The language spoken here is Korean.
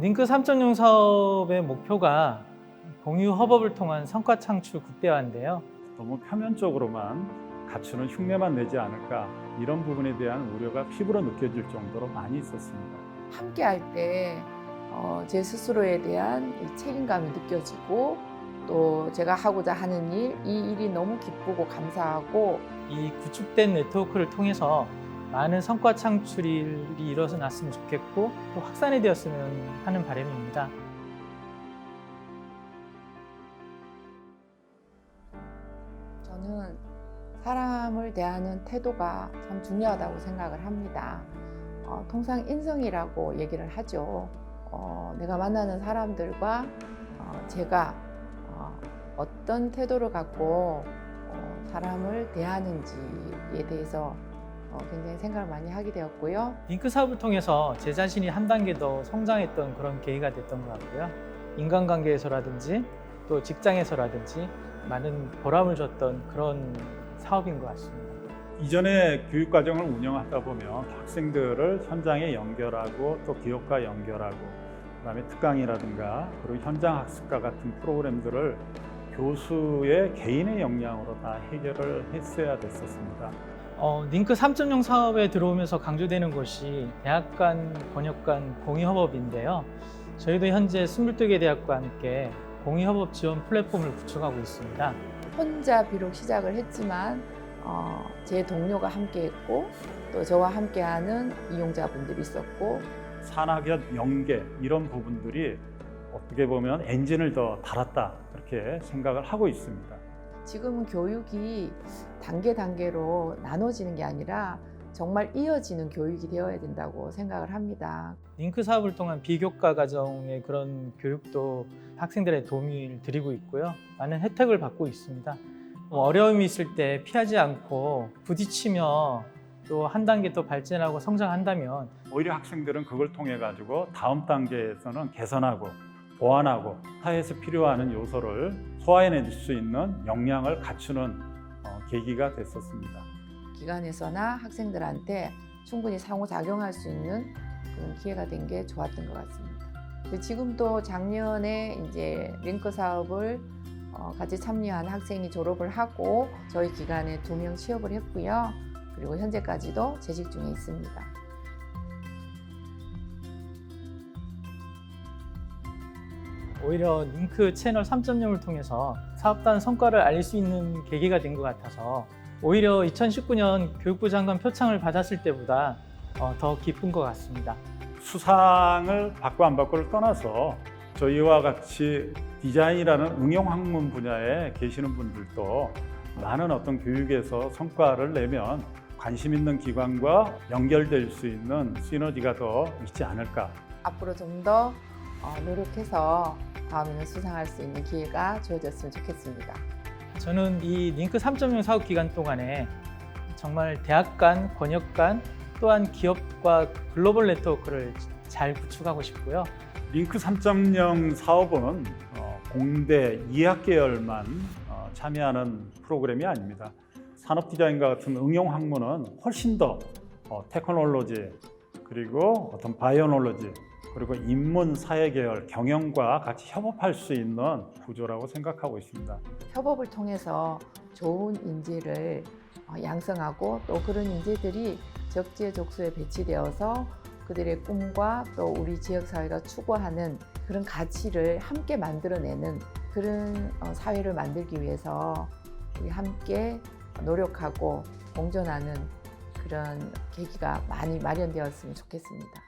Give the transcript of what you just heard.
링크 3.0 사업의 목표가 공유 협업을 통한 성과 창출 국대화인데요. 너무 표면적으로만 갖추는 흉내만 내지 않을까 이런 부분에 대한 우려가 피부로 느껴질 정도로 많이 있었습니다. 함께 할때 어, 제 스스로에 대한 이 책임감이 느껴지고 또 제가 하고자 하는 일, 이 일이 너무 기쁘고 감사하고 이 구축된 네트워크를 통해서 많은 성과 창출이 이루어져 났으면 좋겠고 또 확산이 되었으면 하는 바람입니다. 저는 사람을 대하는 태도가 참 중요하다고 생각을 합니다. 어, 통상 인성이라고 얘기를 하죠. 어, 내가 만나는 사람들과 어, 제가 어, 떤 태도를 갖고 어, 사람을 대하는지에 대해서 어, 굉장히 생각을 많이 하게 되었고요. 링크 사업을 통해서 제 자신이 한 단계 더 성장했던 그런 계기가 됐던 것 같고요. 인간관계에서라든지 또 직장에서라든지 많은 보람을 줬던 그런 사업인 것 같습니다. 이전에 교육 과정을 운영하다 보면 학생들을 현장에 연결하고 또 기업과 연결하고 그다음에 특강이라든가 그리고 현장 학습과 같은 프로그램들을 교수의 개인의 역량으로 다 해결을 했어야 됐었습니다. 어, 링크 3.0 사업에 들어오면서 강조되는 것이 대학 간 번역 간 공유협업인데요. 저희도 현재 22개 대학과 함께 공유협업 지원 플랫폼을 구축하고 있습니다. 혼자 비록 시작을 했지만 어, 제 동료가 함께 했고 또 저와 함께하는 이용자분들이 있었고 산학연 연계 이런 부분들이 어떻게 보면 엔진을 더 달았다 그렇게 생각을 하고 있습니다. 지금은 교육이 단계 단계로 나눠지는 게 아니라 정말 이어지는 교육이 되어야 된다고 생각을 합니다. 링크 사업을 통한 비교과 과정의 그런 교육도 학생들의 도움을 드리고 있고요. 많은 혜택을 받고 있습니다. 뭐 어려움이 있을 때 피하지 않고 부딪히며 또 한 단계 또 발전하고 성장한다면 오히려 학생들은 그걸 통해 가지고 다음 단계에서는 개선하고 보완하고 사회에서 필요한 요소를 소화해낼 수 있는 역량을 갖추는 어, 계기가 됐었습니다. 기관에서나 학생들한테 충분히 상호작용할 수 있는 그런 기회가 된 게 좋았던 것 같습니다. 지금도 작년에 이제 링크 사업을 어, 같이 참여한 학생이 졸업을 하고 저희 기관에 두 명 취업을 했고요. 그리고 현재까지도 재직 중에 있습니다. 오히려 링크 채널 3.0을 통해서 사업단 성과를 알릴 수 있는 계기가 된 것 같아서 오히려 2019년 교육부 장관 표창을 받았을 때보다 어, 더 기쁜 것 같습니다. 수상을 받고 안 받고를 떠나서 저희와 같이 디자인이라는 응용 학문 분야에 계시는 분들도 많은 어떤 교육에서 성과를 내면 관심 있는 기관과 연결될 수 있는 시너지가 더 있지 않을까 앞으로 좀더 어, 노력해서 다음에는 수상할 수 있는 기회가 주어졌으면 좋겠습니다. 저는 이 링크 3.0 사업 기간 동안에 정말 대학 간, 권역 간, 또한 기업과 글로벌 네트워크를 잘 구축하고 싶고요. 링크 3.0 사업은 어, 공대 2학 계열만 어, 참여하는 프로그램이 아닙니다. 산업 디자인과 같은 응용 학문은 훨씬 더 어, 테크놀로지 그리고 어떤 바이오놀로지 그리고 인문 사회 계열 경영과 같이 협업할 수 있는 구조라고 생각하고 있습니다. 협업을 통해서 좋은 인재를 어, 양성하고 또 그런 인재들이 적재적소에 배치되어서 그들의 꿈과 또 우리 지역 사회가 추구하는 그런 가치를 함께 만들어내는 그런 어, 사회를 만들기 위해서 우리 함께 노력하고 공존하는 그런 계기가 많이 마련되었으면 좋겠습니다.